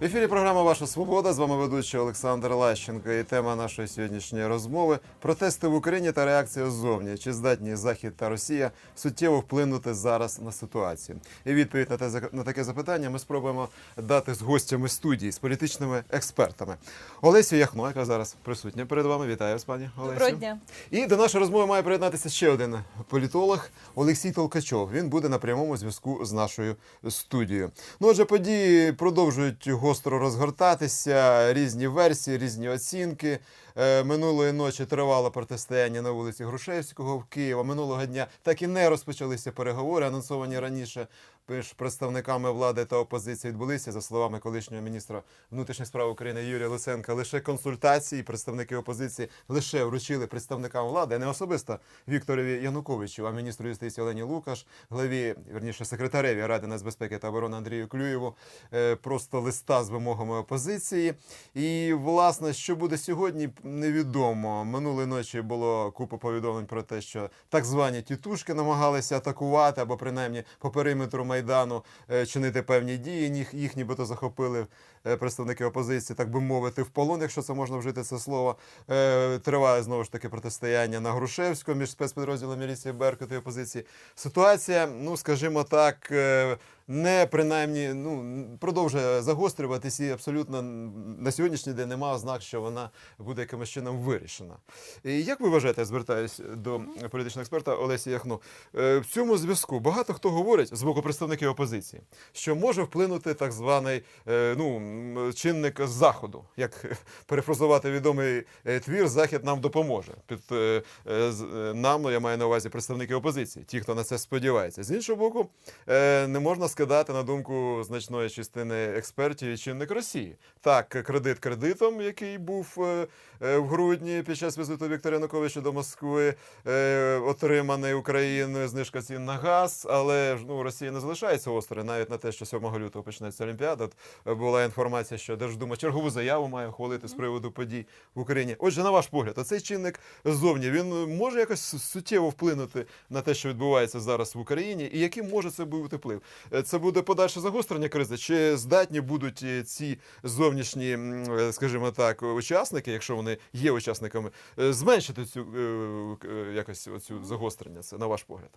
В ефірі програма Ваша Свобода. З вами ведучий Олександр Лащенко. І тема нашої сьогоднішньої розмови протести в Україні та реакція ззовні. Чи здатні Захід та Росія суттєво вплинути зараз на ситуацію? І відповідь на те на таке запитання ми спробуємо дати з гостями студії, з політичними експертами. Олесю Яхно, яка зараз присутня перед вами. Вітаю вас, пані Олесю. Доброго дня. І до нашої розмови має приєднатися ще один політолог Олексій Толкачов. Він буде на прямому зв'язку з нашою студією. Ну, отже, події продовжують гостро розгортатися. Різні версії, різні оцінки. Е, Минулої ночі тривало протистояння на вулиці Грушевського в Києва. Минулого дня так і не розпочалися переговори, анонсовані раніше між представниками влади та опозиції відбулися за словами колишнього міністра внутрішніх справ України Юрія Луценка. Лише консультації представники опозиції лише вручили представникам влади, не особисто Вікторові Януковичу, а міністру юстиції Олені Лукаш, главі вірніше секретареві Ради нацбезпеки та оборони Андрію Клюєву. е, Просто листа з вимогами опозиції. І власне, що буде сьогодні, невідомо. Минулої ночі було купа повідомлень про те, що так звані тітушки намагалися атакувати або принаймні по периметру майдану е, чинити певні дії. Їх, нібито захопили е, представники опозиції, так би мовити, в полон, якщо це можна вжити це слово. Е, Триває знову ж таки протистояння на Грушевському між спецпідрозділом міліції Беркуту і опозиції. Ситуація, ну скажімо так. Не принаймні ну продовжує загострюватися і абсолютно на сьогоднішній день немає ознак, що вона буде якимось чином вирішена. І як ви вважаєте, я звертаюся до політичного експерта Олесі Яхну, е, в цьому зв'язку багато хто говорить з боку представників опозиції, що може вплинути так званий е, ну, чинник заходу, як перефразувати відомий е, твір Захід нам допоможе. Під нам я маю на увазі представники опозиції, ті, хто на це сподівається. З іншого боку, не можна скидати на думку значної частини експертів і чинник Росії. Так, кредит кредитом, який був е, е, в грудні під час візиту Віктора Януковича до Москви, е, отриманий Україною знижка цін на газ, але ж ну Росія не залишається осторонь, навіть на те, що 7 лютого почнеться Олімпіада. Була інформація, що Держдума чергову заяву має ухвалити з приводу подій в Україні. Отже, на ваш погляд, оцей чинник ззовні він може якось суттєво вплинути на те, що відбувається зараз в Україні, і яким може це бути вплив? Це буде подальше загострення кризи, чи здатні будуть е, ці зовнішні, е, скажімо так, учасники, якщо вони є учасниками, е, зменшити цю якось оцю загострення? Це на ваш погляд?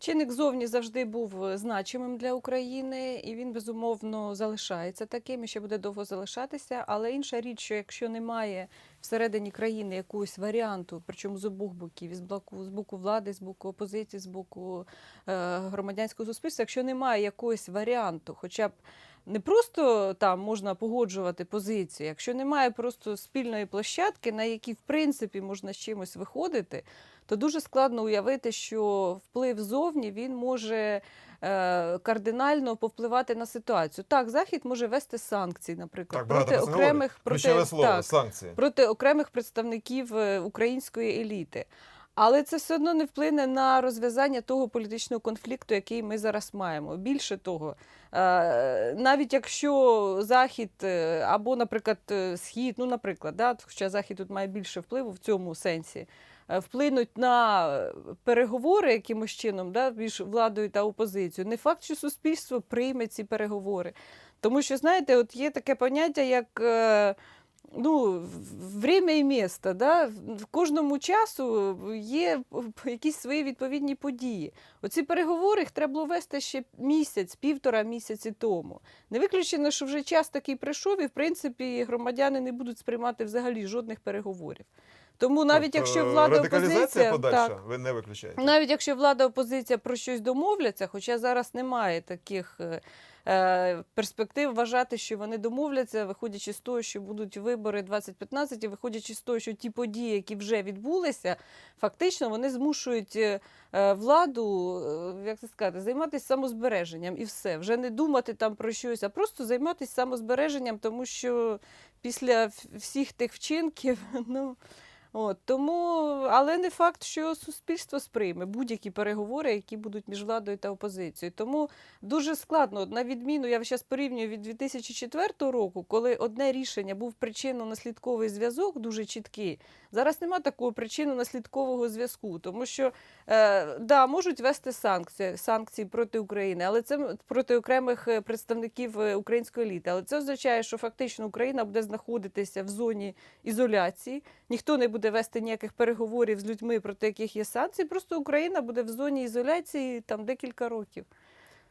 Чинник зовні завжди був е, значимим для України, і він безумовно залишається таким і ще буде довго залишатися. Але інша річ, що якщо немає всередині країни якогось варіанту, причому з обох боків, з боку з боку влади, з боку опозиції, з боку е, громадянського суспільства, якщо немає якогось варіанту, хоча б не просто там можна погоджувати позиції, якщо немає просто спільної площадки, на якій в принципі можна з чимось виходити, то дуже складно уявити, що вплив зовні він може е, кардинально повпливати на ситуацію. Так, захід може вести санкції, наприклад, проти окремих проти, так, санкції. проти окремих представників е, української еліти. Але це все одно не вплине на розв'язання того політичного конфлікту, який ми зараз маємо. Більше того, е, навіть якщо Захід е, або, наприклад, е, Схід, ну, наприклад, да, хоча Захід тут має більше впливу в цьому сенсі, вплинуть на переговори якимось чином да, між владою та опозицією, не факт, що суспільство прийме ці переговори. Тому що, знаєте, от є таке поняття, як. Е, Ну, время і місто, да? в кожному часу є якісь свої відповідні події. Оці переговори їх треба було вести ще місяць, півтора місяці тому. Не виключено, що вже час такий прийшов, і в принципі громадяни не будуть сприймати взагалі жодних переговорів. Тому навіть якщо влада Тобто опозиція, подальша, так, ви не виключаєте. навіть якщо влада опозиція про щось домовляться, хоча зараз немає таких е, е, перспектив вважати, що вони домовляться, виходячи з того, що будуть вибори 2015, і виходячи з того, що ті події, які вже відбулися, фактично вони змушують е, е, владу, е, як це сказати, займатися самозбереженням і все. Вже не думати там про щось, а просто займатися самозбереженням, тому що після всіх тих вчинків, ну. От, тому, але не факт, що суспільство сприйме будь-які переговори, які будуть між владою та опозицією. Тому дуже складно, на відміну, я зараз порівнюю від 2004 року, коли одне рішення був причинно-наслідковий зв'язок дуже чіткий. Зараз нема такого причинно-наслідкового зв'язку, тому що е, да, можуть вести санкції, санкції проти України, але це проти окремих е, представників е, української еліти. Але це означає, що фактично Україна буде знаходитися в зоні ізоляції. Ніхто не буде вести ніяких переговорів з людьми, проти яких є санкції. Просто Україна буде в зоні ізоляції там декілька років.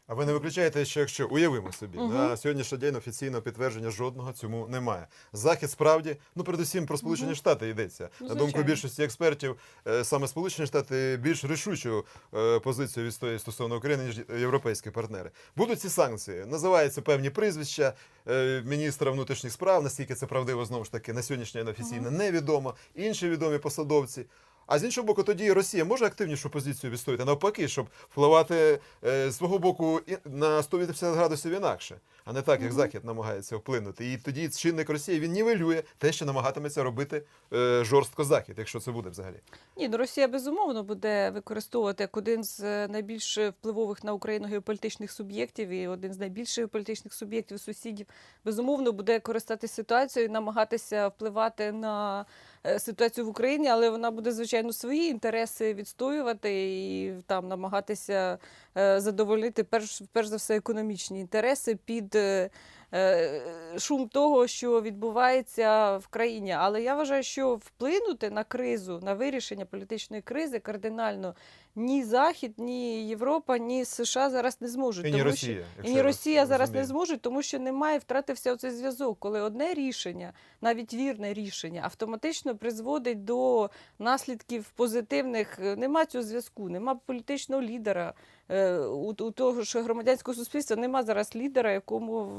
А ви не виключаєте, що якщо уявимо собі, Мгм. на сьогоднішній день офіційного підтвердження жодного цьому немає. Захід справді, ну передусім про Сполучені Мгм. Штати йдеться. Ну, на думку більшості експертів, е, саме Сполучені Штати більш рішучу е, позицію відстоюють стосовно України, ніж європейські партнери. Будуть ці санкції. Називаються певні прізвища е, міністра внутрішніх справ. Наскільки це правдиво, знову ж таки, на сьогоднішній день офіційно невідомо. Інші відомі посадовці. А з іншого боку, тоді Росія може активнішу позицію відстояти навпаки, щоб впливати е, з свого боку на 180 градусів інакше, а не так, як. Захід намагається вплинути. І тоді чинник Росії він нівелює те, що намагатиметься робити е, жорстко Захід, якщо це буде взагалі. Ні, ну Росія безумовно буде використовувати як один з е, найбільш впливових на Україну геополітичних суб'єктів і один з найбільших геополітичних суб'єктів сусідів. Безумовно, буде користатися ситуацією, і намагатися впливати на ситуацію в Україні, але вона буде звичайно свої інтереси відстоювати і там намагатися е, задовольнити перш, перш за все економічні інтереси під. е, е, Шум того, що відбувається в країні, але я вважаю, що вплинути на кризу, на вирішення політичної кризи кардинально ні Захід, ні Європа, ні США зараз не зможуть. І ні тому що- Росія. і ні Росія зараз розумію. не зможуть, тому що немає, втратився оцей зв'язок, коли одне рішення, навіть вірне рішення, автоматично призводить до наслідків позитивних. Е, Нема цього зв'язку, нема політичного лідера. Е, У, у того ж громадянського суспільства нема зараз лідера, якому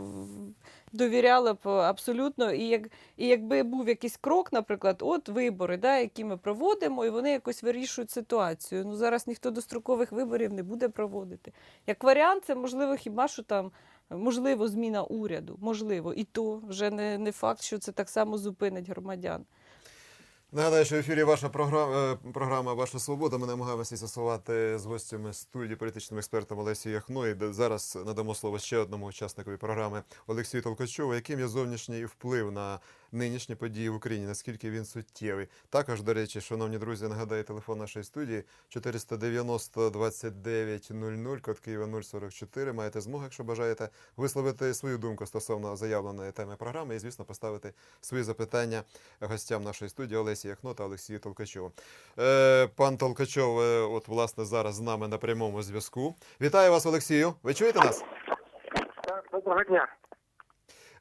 довіряли б абсолютно. І, як, і якби був якийсь крок, наприклад, от вибори, да, які ми проводимо, і вони якось вирішують ситуацію. Ну зараз ніхто дострокових виборів не буде проводити. Як варіант, це можливо хіба що там. Можливо, зміна уряду, можливо, і то вже не, не факт, що це так само зупинить громадян. Нагадаю, що в ефірі ваша програма, програма Ваша свобода. Ми намагаємося з'ясувати з гостями студії політичним експертом Олесі Яхно. І зараз надамо слово ще одному учасникові програми Олексію Толкачову, яким є зовнішній вплив на нинішні події в Україні, наскільки він суттєвий. Також, до речі, шановні друзі, нагадаю телефон нашої студії 490 29 00, код Києва 044. Маєте змогу, якщо бажаєте, висловити свою думку стосовно заявленої теми програми і, звісно, поставити свої запитання гостям нашої студії Олесі Яхно та Олексію Толкачову. Е, пан Толкачов, е, от власне зараз з нами на прямому зв'язку. Вітаю вас, Олексію. Ви чуєте нас? Так, доброго дня.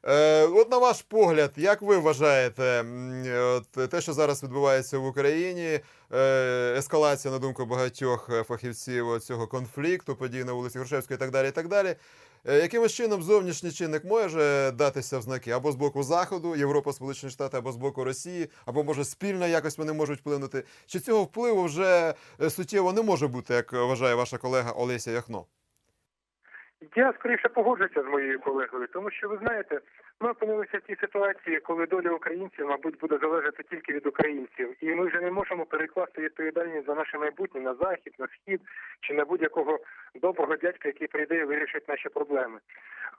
Е, от на ваш погляд, як ви вважаєте, м, от те, що зараз відбувається в Україні, е, ескалація, на думку багатьох е, фахівців цього конфлікту, подій на вулиці Грушевської і так далі, і так далі. Е, Якимось чином зовнішній чинник може датися в знаки або з боку Заходу, Європа, Сполучені Штати, або з боку Росії, або може спільно якось вони можуть вплинути. Чи цього впливу вже е, суттєво не може бути, як вважає ваша колега Олеся Яхно? Я скоріше погоджуся з моєю колегою, тому що ви знаєте, ми опинилися в тій ситуації, коли доля українців, мабуть, буде залежати тільки від українців, і ми вже не можемо перекласти відповідальність за наше майбутнє на захід, на схід чи на будь-якого доброго дядька, який прийде і вирішить наші проблеми.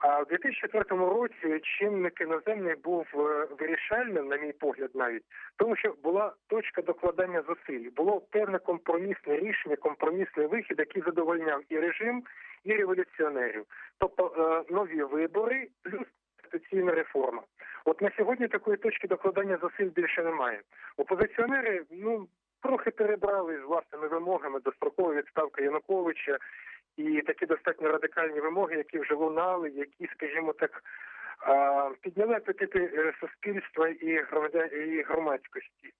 А в 2004 році чинник іноземний був е, вирішальним, на мій погляд, навіть тому, що була точка докладання зусиль, було певне компромісне рішення, компромісний вихід, який задовольняв і режим, і революціонерів, тобто е, нові вибори плюс конституційна реформа. От на сьогодні такої точки докладання зусиль більше немає. Опозиціонери ну трохи перебрали з власними вимогами дострокова відставка Януковича і такі достатньо радикальні вимоги, які вже лунали, які, скажімо так, підняли апетити е, суспільства і громадян і громадськості.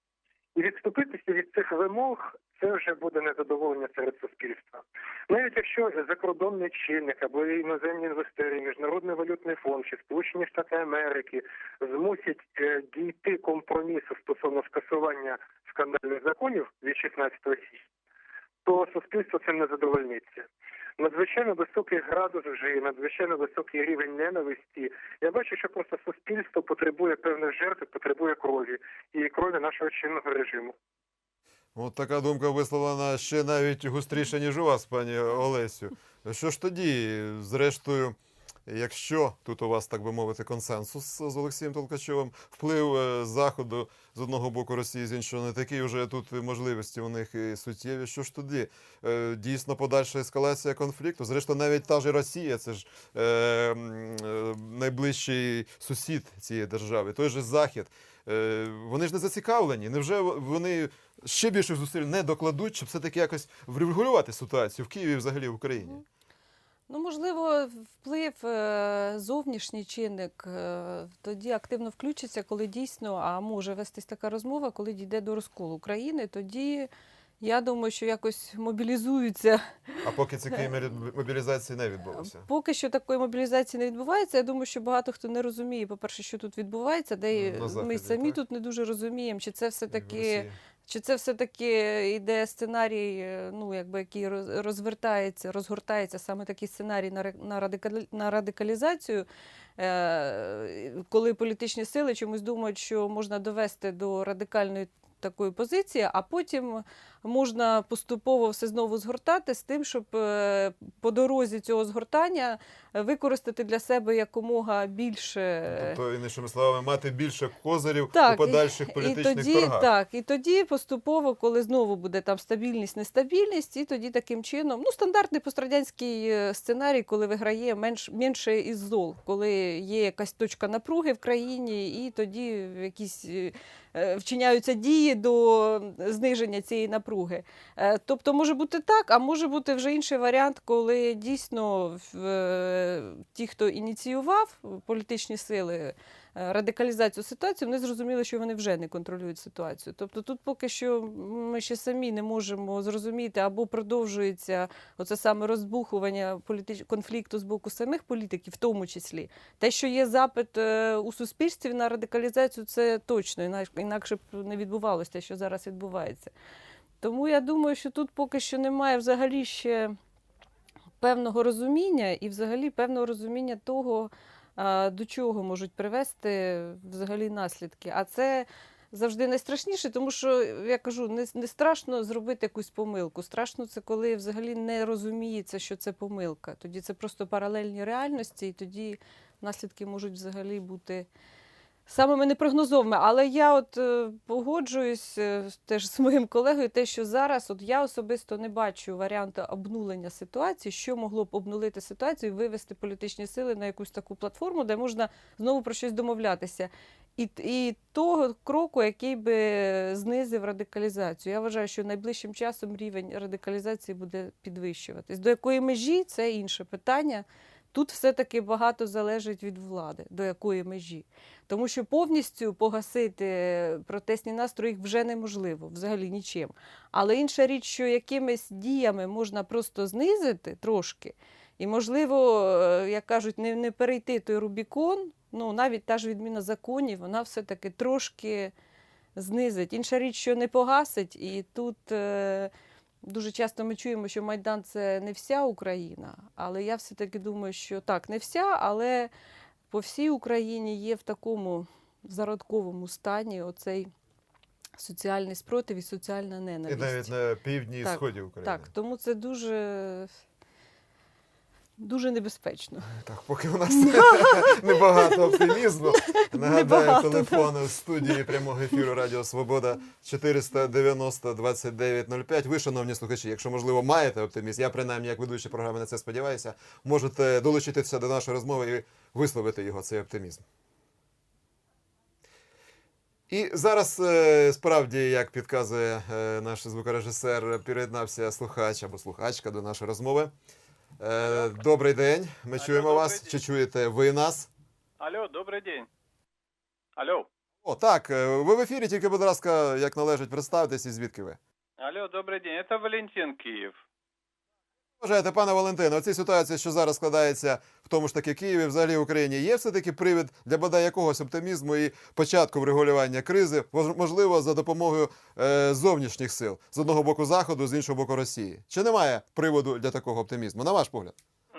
І відступитися від цих вимог це вже буде незадоволення серед суспільства. Навіть якщо закордонний чинник або іноземні інвестори, міжнародний валютний фонд чи Сполучені Штати Америки змусять е, дійти компромісу стосовно скасування скандальних законів від 16 січня, то суспільство цим не задовольниться. надзвичайно високий градус вже і надзвичайно високий рівень ненависті. Я бачу, що просто суспільство потребує певних жертв, потребує крові і крові нашого чинного режиму. От така думка висловлена ще навіть густріше, ніж у вас, пані Олесю. Що ж тоді, зрештою, якщо тут у вас, так би мовити, консенсус з Олексієм Толкачовим, вплив е, Заходу з одного боку Росії, з іншого не такий, вже тут можливості у них і суттєві. Що ж тоді? Е, Дійсно, подальша ескалація конфлікту. Зрештою, навіть та ж Росія, це ж е, е, найближчий сусід цієї держави, той же Захід. Вони ж не зацікавлені. Невже вони ще більше зусиль не докладуть, щоб все-таки якось врегулювати ситуацію в Києві і взагалі в Україні? Ну, можливо, вплив е, зовнішній чинник е, тоді активно включиться, коли дійсно, а може вестись така розмова, коли дійде до розколу України, тоді я думаю, що якось мобілізуються. А поки цієї мобі- мобілізації не відбулося. Поки що такої мобілізації не відбувається. Я думаю, що багато хто не розуміє, по-перше, що тут відбувається, де ми самі так. тут не дуже розуміємо, чи це все таки. Чи це все-таки йде сценарій, е, ну якби який роз- розвертається, розгортається саме такий сценарій на радикалізацію, е, коли політичні сили чомусь думають, що можна довести до радикальної такої позиції, а потім можна поступово все знову згортати з тим, щоб е, по дорозі цього згортання е, використати для себе якомога більше. Тобто, іншими словами, мати більше козирів Так, у подальших політичних і тоді, торгах. Так, і тоді поступово, коли знову буде там стабільність, нестабільність, і тоді таким чином, ну, стандартний пострадянський е, сценарій, коли виграє менш, менше із зол, коли є якась точка напруги в країні, і тоді якісь е, е, вчиняються дії до зниження цієї напруги. Е, Тобто може бути так, а може бути вже інший варіант, коли дійсно е, ті, хто ініціював політичні сили, е, радикалізацію ситуації, вони зрозуміли, що вони вже не контролюють ситуацію. Тобто тут поки що ми ще самі не можемо зрозуміти, або продовжується оце саме розбухування політич... конфлікту з боку самих політиків, в тому числі. Те, що є запит у суспільстві на радикалізацію, це точно, інакше б не відбувалося те, що зараз відбувається. Тому я думаю, що тут поки що немає взагалі ще певного розуміння і взагалі певного розуміння того, до чого можуть привести взагалі наслідки. А це завжди найстрашніше, тому що я кажу, не, не страшно зробити якусь помилку. Страшно це коли взагалі не розуміється, що це помилка. Тоді це просто паралельні реальності, і тоді наслідки можуть взагалі бути. Самими непрогнозовими, але я от е, погоджуюсь е, теж з моїм колегою, те, що зараз от я особисто не бачу варіанту обнулення ситуації, що могло б обнулити ситуацію і вивести політичні сили на якусь таку платформу, де можна знову про щось домовлятися. І, і того кроку, який би знизив радикалізацію. Я вважаю, що найближчим часом рівень радикалізації буде підвищуватись. До якої межі це інше питання. Тут все-таки багато залежить від влади, до якої межі. Тому що повністю погасити протестні настрої вже неможливо, взагалі нічим. Але інша річ, що якимись діями можна просто знизити трошки, і, можливо, е, як кажуть, не, не перейти той Рубікон, ну навіть та ж відміна законів, вона все-таки трошки знизить. Інша річ, що не погасить, і тут. Дуже часто ми чуємо, що Майдан це не вся Україна, але я все-таки думаю, що так, не вся, але по всій Україні є в такому зародковому стані оцей соціальний спротив і соціальна ненависть. І навіть на півдні і сході України. Так, тому це дуже, дуже небезпечно. Так, поки у нас небагато оптимізму. Нагадаю, телефон в студії прямого ефіру Радіо Свобода 490 2905. Ви, шановні слухачі, якщо можливо маєте оптимізм, я принаймні як ведучий програми на це сподіваюся, можете долучитися до нашої розмови і висловити його цей оптимізм. І зараз е, справді, як підказує е, наш звукорежисер, приєднався слухач або слухачка до нашої розмови. Е, Добрий день. Ми Алло, чуємо добрий вас. день. Чи чуєте ви нас? Алло, добрий день. Алло. О, так. е, Ви в ефірі, тільки, будь ласка, як належить, представтесь і звідки ви? Алло, добрий день. Это Валентин Киев. Вважаєте, пане Валентине, оці ситуації, що зараз складається в тому ж таки Києві, взагалі в Україні, є все-таки привід для бодай якогось оптимізму і початку врегулювання кризи, Мож- можливо, за допомогою е, зовнішніх сил з одного боку заходу, з іншого боку Росії. Чи немає приводу для такого оптимізму? На ваш погляд?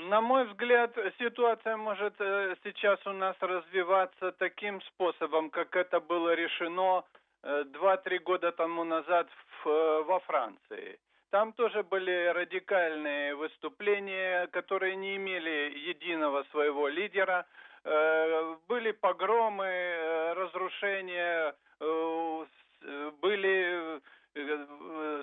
На мой взгляд, ситуация может э, сейчас у нас развиваться таким способом, как это было решено э, 2-3 года тому назад в, э, во Франции. Там тоже были радикальные выступления, которые не имели единого своего лидера. Э, Были погромы, э, разрушения, э, были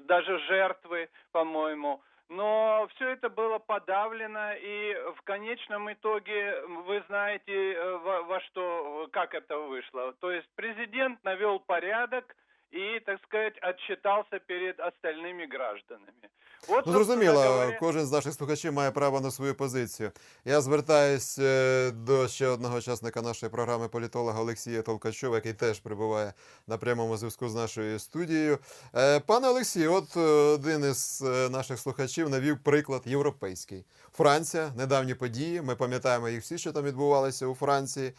даже жертвы, по-моему. Но все это было подавлено, и в конечном итоге вы знаете, во, во что, как это вышло. То есть президент навел порядок и, так сказать, отчитался перед остальными гражданами. Вот, Ну, зрозуміло, говоря, кожен з наших слухачів має право на свою позицію. Я звертаюсь е, до ще одного учасника нашої програми політолога Олексія Толкачова, який теж прибуває на прямому зв'язку з нашою студією. Е, Пане Олексію, от е, один із наших слухачів навів приклад європейський. Франція, недавні події. Ми пам'ятаємо їх всі, що там відбувалося у Франції.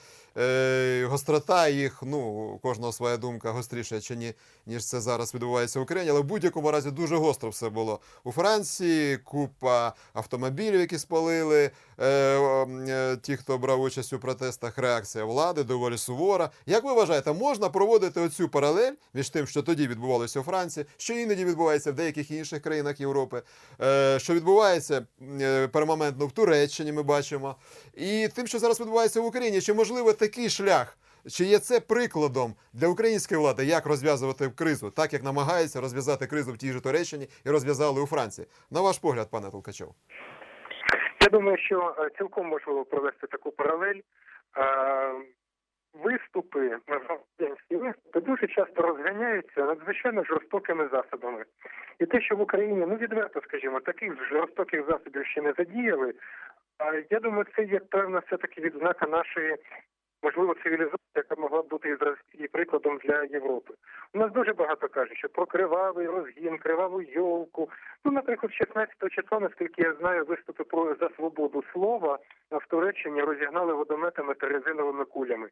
Гострота їх, ну, кожного своя думка гостріша чи ні, ніж це зараз відбувається в Україні, але в будь-якому разі дуже гостро все було у Франції. Купа автомобілів, які спалили. Е, е, ті, хто брав участь у протестах, реакція влади доволі сувора. Як ви вважаєте, можна проводити оцю паралель між тим, що тоді відбувалося у Франції, що іноді відбувається в деяких інших країнах Європи, е, що відбувається е, пермоментно в Туреччині, ми бачимо, і тим, що зараз відбувається в Україні, чи можливо такий шлях? Чи є це прикладом для української влади, як розв'язувати кризу, так як намагаються розв'язати кризу в тій же Туреччині і розв'язали у Франції? На ваш погляд, пане Толкачов? Я думаю, що е, цілком можливо провести таку паралель. Е, Виступи, виступи дуже часто розганяються надзвичайно жорстокими засобами. І те, що в Україні, ну відверто скажімо, таких жорстоких засобів ще не задіяли. А я думаю, це є певна все-таки відзнака нашої, можливо, цивілізації, яка могла б бути і прикладом для Європи. У нас дуже багато кажуть, що про кривавий розгін, криваву йолку. Ну, наприклад, 16 числа, наскільки я знаю, виступи про за свободу слова в Туреччині розігнали водометами та резиновими кулями.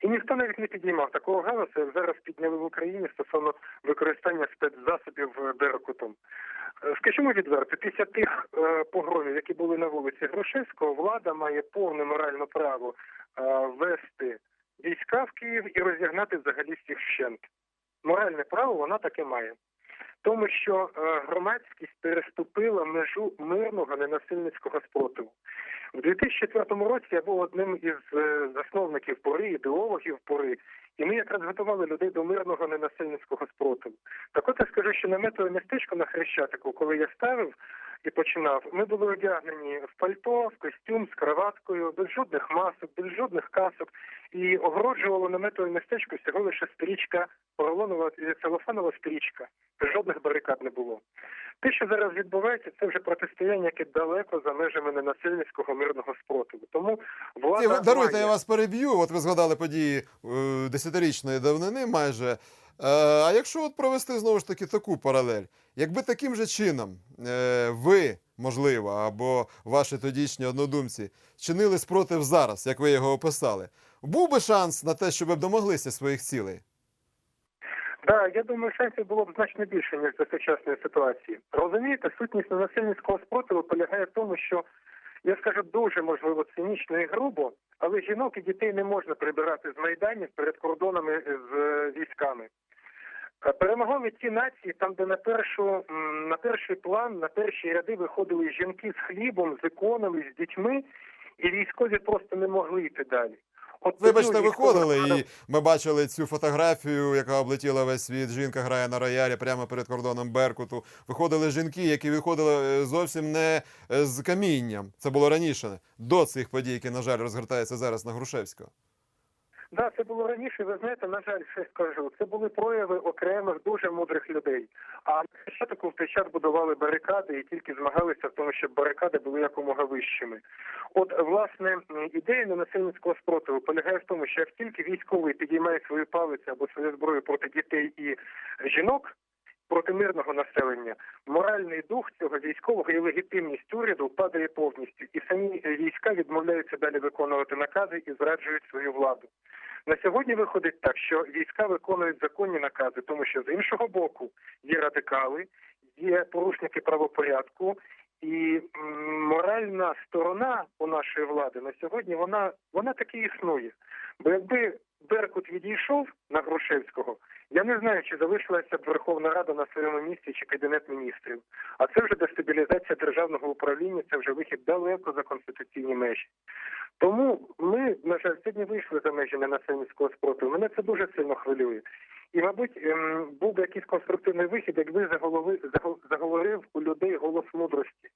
І ніхто навіть не піднімав такого галасу, як зараз підняли в Україні стосовно використання спецзасобів е, Беркутом. Е, Скажімо відверто, після тих е, погромів, які були на вулиці Грушевського, влада має повне моральне право вести війська в Київ і розігнати взагалі всіх вщент. Моральне право вона таке має. Тому що е, громадськість переступила межу мирного ненасильницького спротиву. У 2004 році я був одним із е, засновників пори, ідеологів пори, і ми якраз готували людей до мирного ненасильницького спротиву. Так от я скажу, що наметове містечко на Хрещатику, коли я ставив і починав, ми були одягнені в пальто, в костюм з краваткою, без жодних масок, без жодних касок, і огороджувало наметове містечко всього лише стрічка, поролонова е, целофанова стрічка. Жодних барикад не було. Те, що зараз відбувається, це вже протистояння, яке далеко за межами ненасильницького мирного спротиву. Тому влада ви- Даруйте, має... я вас переб'ю. От ви згадали події е, десятирічної давнини майже. Е, А якщо от провести знову ж таки таку паралель, якби таким же чином е, ви, можливо, або ваші тодішні однодумці чинили спротив зараз, як ви його описали, був би шанс на те, щоб ви домоглися своїх цілей? Да, я думаю, шансів було б значно більше, ніж за сучасної ситуації. Розумієте, сутність ненасильницького спротиву полягає в тому, що я скажу дуже можливо цинічно і грубо, але жінок і дітей не можна прибирати з майданів перед кордонами з е, військами. Е, Перемогли ті нації, там, де на першу на перший план, на перші ряди виходили жінки з хлібом, з іконами, з дітьми, і військові просто не могли йти далі. От Вибачте, виходили, і ми бачили цю фотографію, яка облетіла весь світ. Жінка грає на роялі прямо перед кордоном Беркуту. Виходили жінки, які виходили е, зовсім не е, з камінням. Це було раніше, до цих подій, які, на жаль, розгортаються зараз на Грушевського. Да, це було раніше. Ви знаєте, на жаль, ще скажу. Це були прояви окремих дуже мудрих людей. А ще таку в той час будували барикади і тільки змагалися в тому, щоб барикади були якомога вищими. От власне ідея ненасильницького спротиву полягає в тому, що як тільки військовий підіймає свою палицю або свою зброю проти дітей і жінок. Проти мирного населення, моральний дух цього військового і легітимність уряду падає повністю, і самі війська відмовляються далі виконувати накази і зраджують свою владу. На сьогодні виходить так, що війська виконують законні накази, тому що з іншого боку є радикали, є порушники правопорядку, і моральна сторона у нашої влади на сьогодні вона, вона таки існує. Бо якби Беркут відійшов на Грушевського, я не знаю, чи залишилася б Верховна Рада на своєму місці чи кабінет міністрів. А це вже дестабілізація державного управління, це вже вихід далеко за конституційні межі. Тому ми, на жаль, сьогодні вийшли за межі ненасильницького спротиву. Мене це дуже сильно хвилює. І, мабуть, ем, був би якийсь конструктивний вихід, якби заголови, заго- заговорив у людей голос мудрості.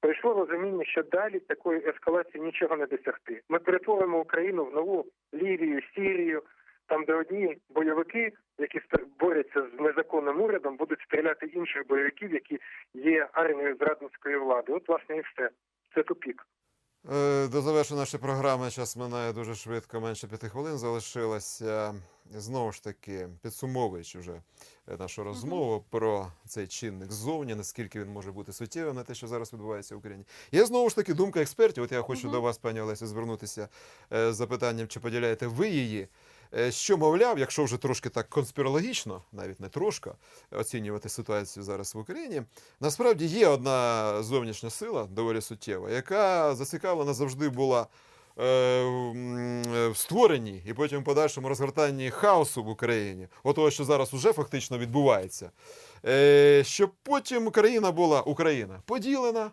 Прийшло розуміння, що далі такої ескалації нічого не досягти. Ми перетворимо Україну в нову Лівію, Сірію, там, де одні бойовики, які борються з незаконним урядом, будуть стріляти інших бойовиків, які є армією зрадницької влади. От, власне, і все. Це тупік. Е, До завершення нашої програми час минає дуже швидко, менше п'яти хвилин залишилося. Знову ж таки, підсумовуючи вже е, нашу розмову про цей чинник ззовні, наскільки він може бути суттєвим на те, що зараз відбувається в Україні. Є знову ж таки думка експертів. От я хочу Мгм. до вас, пані Олесі, звернутися е, з запитанням, чи поділяєте ви її. Е, Що, мовляв, якщо вже трошки так конспірологічно, навіть не трошки, оцінювати ситуацію зараз в Україні, насправді є одна зовнішня сила, доволі суттєва, яка зацікавлена завжди була в створенні і потім в подальшому розгортанні хаосу в Україні, отого, що зараз уже фактично відбувається, е, щоб потім Україна була Україна поділена.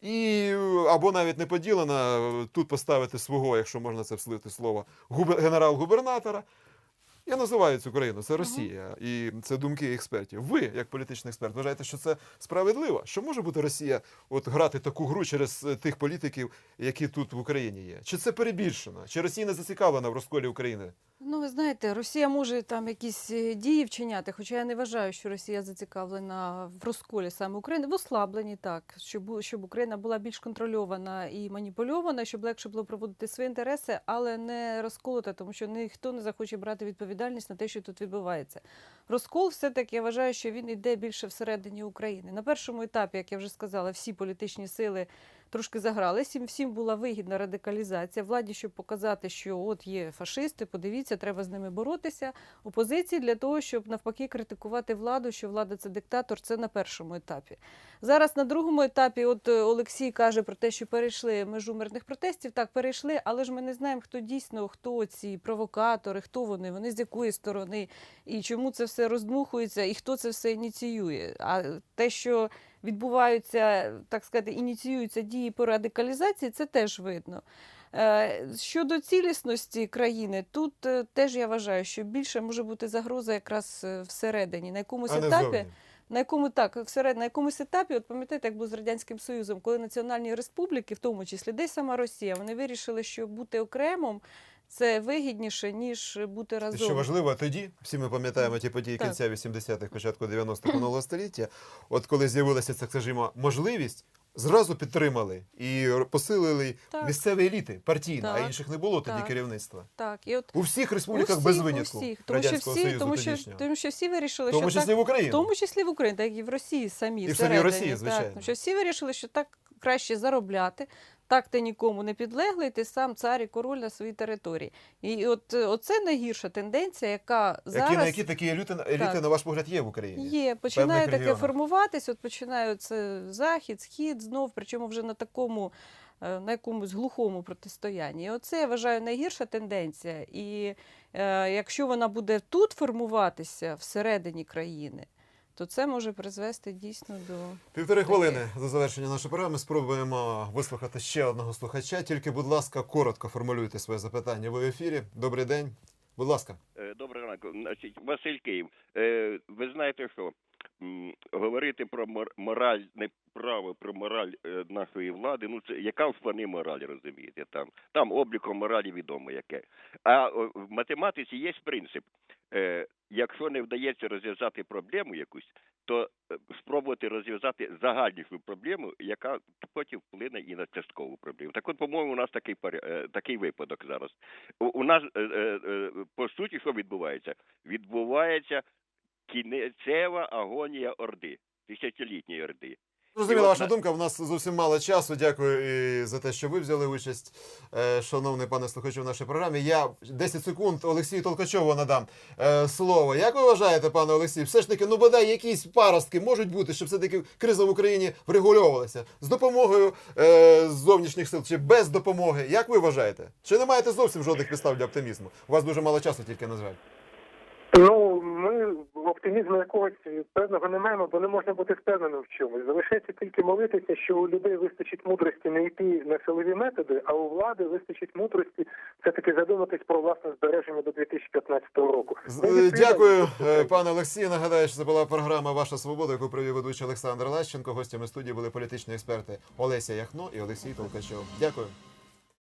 І е, або навіть не поділена, е, тут поставити свого, якщо можна це вслити слово, губер- генерал-губернатора. Я називаю цю країну, це Росія, і це думки експертів. Ви, як політичний експерт, вважаєте, що це справедливо? Що може бути Росія от грати таку гру через е, тих політиків, які тут в Україні є? Чи це перебільшено? Чи Росія не зацікавлена в розколі України? Ну, ви знаєте, Росія може там якісь е, дії вчиняти, хоча я не вважаю, що Росія зацікавлена в розколі саме України, в ослабленні так, щоб, щоб Україна була більш контрольована і маніпульована, щоб легше було проводити свої інтереси, але не розколота, тому що ніхто не захоче брати відповідальність на те, що тут відбувається. Розкол, все-таки я вважаю, що він йде більше всередині України. На першому етапі, як я вже сказала, всі політичні сили трошки загрались. Їм всім була вигідна радикалізація. Владі, щоб показати, що от є фашисти, подивіться, треба з ними боротися. Опозиції для того, щоб навпаки критикувати владу, що влада це диктатор. Це на першому етапі. Зараз на другому етапі, от е, Олексій каже про те, що перейшли межу мирних протестів. Так, перейшли, але ж ми не знаємо, хто дійсно, хто ці провокатори, хто вони, вони з якої сторони, і чому це все роздмухується, і хто це все ініціює. А те, що відбуваються, так сказати, ініціюються дії по радикалізації, це теж видно. Е, Щодо цілісності країни, тут е, теж я вважаю, що більше може бути загроза якраз е, всередині, на якомусь етапі. На якому так всеред на якомусь етапі, от пам'ятаєте, як було з радянським союзом, коли національні республіки, в тому числі десь сама Росія, вони вирішили, що бути окремим це вигідніше ніж бути разом. що важливо, тоді всі ми пам'ятаємо ті події Так. кінця 80-х, початку 90-х минулого століття. От коли з'явилася ця, скажімо, можливість, зразу підтримали і посилили Так. місцеві еліти партійно, а інших не було тоді Так. керівництва. Так, і от У всіх республіках у всіх, без у винятку всіх. Тому що радянського всі, союзу тому що, тому що всі вирішили, тому що числі так, в Україні. тому числі в Україні, так і в Росії самі І в самій Росії, звичайно. Так, що всі вирішили, що так краще заробляти. Так ти нікому не підлеглий, ти сам цар і король на своїй території. І от е, оце найгірша тенденція, яка зараз Які, на які такі еліти, еліти Так. на ваш погляд, є в Україні? Є, починає таке регіонах. формуватись. От починає це захід, схід знов, причому вже на такому. е, На якомусь глухому протистоянні. І оце я вважаю найгірша тенденція. І е, якщо вона буде тут формуватися всередині країни, то це може призвести дійсно до Півтори хвилини до завершення нашої програми. Спробуємо вислухати ще одного слухача. Тільки, будь ласка, коротко формулюйте своє запитання. Ви в ефірі. Добрий день. Будь ласка. добрий Доброго ранку. Значить, Василь Київ. Е, Ви знаєте, що говорити про мор- мораль, не право про мораль е, нашої влади, ну це яка в плані мораль, розумієте? Там там обліко моралі відомо яке. А в математиці є принцип. Е, Якщо не вдається розв'язати проблему якусь, то е, спробувати розв'язати загальнішу проблему, яка потім вплине і на часткову проблему. Так от, по-моєму, у нас такий такий випадок зараз. У, нас по суті, що відбувається? Відбувається кінцева агонія Орди, тисячолітньої Орди. Зрозуміла ваша думка. В нас зовсім мало часу. Дякую і за те, що ви взяли участь, е, шановний пане слухачу, в нашій програмі. Я 10 секунд Олексію Толкачову надам е, слово. Як ви вважаєте, пане Олексій, все ж таки, ну бодай якісь паростки можуть бути, щоб все-таки криза в Україні врегульовувалася з допомогою е, зовнішніх сил чи без допомоги? Як ви вважаєте? Чи не маєте зовсім жодних підстав для оптимізму? У вас дуже мало часу, тільки на жаль. Ну, оптимізму якогось певного не маємо, бо не можна бути впевненим в чомусь. Залишається тільки молитися, що у людей вистачить мудрості не йти на силові методи, а у влади вистачить мудрості все-таки задуматись про власне збереження до 2015 року. Е, Дякую, е, пане Олексію. Нагадаю, що це була програма Ваша свобода, яку провів ведучий Олександр Лещенко. Гостями студії були політичні експерти Олеся Яхно і Олексій Толкачов. Дякую.